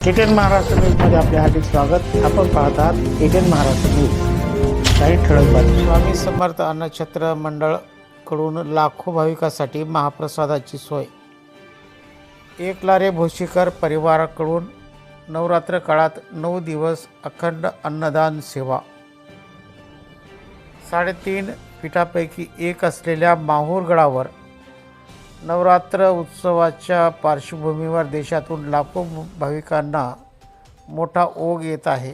ATN Maharashtra न्यूजमध्ये आपले हार्दिक स्वागत. आपण पाहत आहात एटीएन महाराष्ट्र न्यूज. काही ठळक बातमी स्वामी समर्थ अन्नछत्र मंडळकडून लाखो भाविकांसाठी महाप्रसादाची सोय. एकलारे भोशीकर परिवाराकडून नवरात्र काळात नऊ दिवस अखंड अन्नदान सेवा. साडेतीन पीठापैकी एक असलेल्या माहूरगडावर नवरात्र उत्सवाच्या पार्श्वभूमीवर देशातून लाखो भाविकांना मोठा ओघ येत आहे.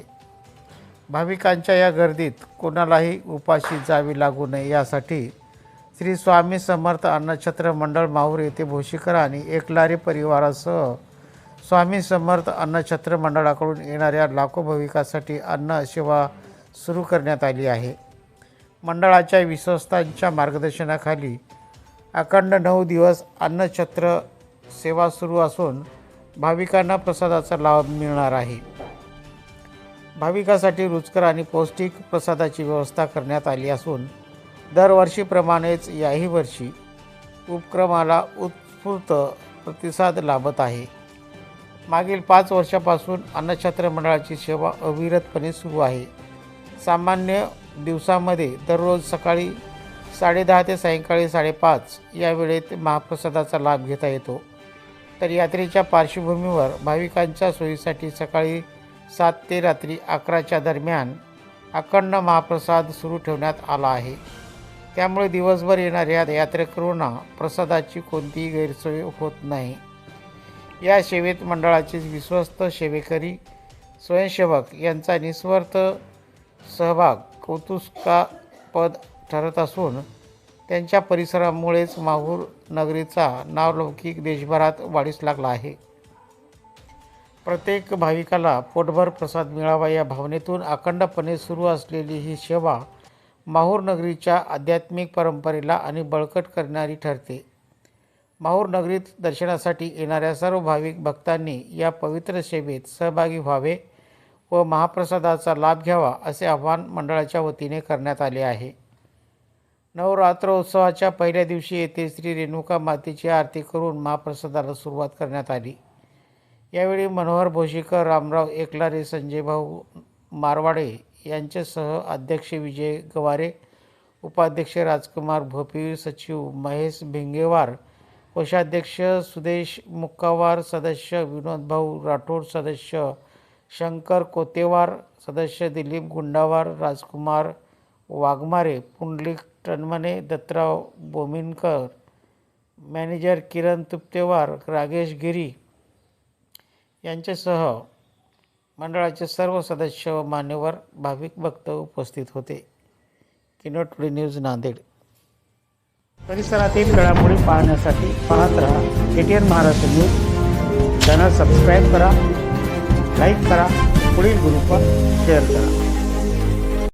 भाविकांच्या या गर्दीत कोणालाही उपाशी जावी लागू नये यासाठी श्री स्वामी समर्थ अन्नछत्र मंडळ माहूर येथे भोशीकर आणि एकलारी परिवारासह स्वामी समर्थ अन्नछत्र मंडळाकडून येणाऱ्या लाखो भाविकांसाठी अन्न सेवा सुरू करण्यात आली आहे. मंडळाच्या विश्वस्तांच्या मार्गदर्शनाखाली अखंड नऊ दिवस अन्नछत्र सेवा सुरू असून भाविकांना प्रसादाचा लाभ मिळणार आहे. भाविकासाठी रुचकर आणि पौष्टिक प्रसादाची व्यवस्था करण्यात आली असून दरवर्षीप्रमाणेच याही वर्षी उपक्रमाला उत्स्फूर्त प्रतिसाद लाभत आहे. मागील पाच वर्षापासून अन्नछत्र मंडळाची सेवा अविरतपणे सुरू आहे. सामान्य दिवसामध्ये दररोज सकाळी साडेदहा ते सायंकाळी साडेपाच या वेळेत महाप्रसादाचा लाभ घेता येतो. तर यात्रेच्या पार्श्वभूमीवर भाविकांच्या सोयीसाठी सकाळी सात ते रात्री अकराच्या दरम्यान अखंड महाप्रसाद सुरू ठेवण्यात आला आहे. त्यामुळे दिवसभर येणाऱ्या यात्रेकरूंना प्रसादाची कोणतीही गैरसोय होत नाही. या सेवेत मंडळाचे विश्वस्त सेवेकरी स्वयंसेवक यांचा निस्वार्थ सहभाग कौतुकापद ठरत असून त्यांच्या परिसरामुळेच माहूर नगरीचा नावलौकिक देशभरात वाढीस लागला आहे. प्रत्येक भाविकाला पोटभर प्रसाद मिळावा या भावनेतून अखंडपणे सुरू असलेली ही सेवा माहूर नगरीच्या आध्यात्मिक परंपरेला आणि बळकट करणारी ठरते. माहूर नगरीत दर्शनासाठी येणाऱ्या सर्व भाविक भक्तांनी या पवित्र सेवेत सहभागी व्हावे व महाप्रसादाचा लाभ घ्यावा असे आवाहन मंडळाच्या वतीने करण्यात आले आहे. नवरात्रोत्सवाच्या पहिल्या दिवशी येथे श्री रेणुका मातेची आरती करून महाप्रसादाला सुरुवात करण्यात आली. यावेळी मनोहर भोशीकर रामराव एकलारे संजयभाऊ मारवाडे यांच्यासह अध्यक्ष विजय गवारे उपाध्यक्ष राजकुमार भोपीर सचिव महेश भिंगेवार कोषाध्यक्ष सुदेश मुक्कावार सदस्य विनोदभाऊ राठोड सदस्य शंकर कोतेवार सदस्य दिलीप गुंडावार राजकुमार वाघमारे पुंडलिक टनमने दत्तराव बोमिनकर मॅनेजर किरण तुप्तेवार रागेश गिरी यांच्यासह मंडळाचे सर्व सदस्य व मान्यवर भाविक भक्त उपस्थित होते. Keynote today news Nanded. परिसरातील घडामोडी पाहण्यासाठी पाहत रहा ATN Maharashtra news. Channel subscribe करा लाईक करा पुढील ग्रुपवर शेअर करा.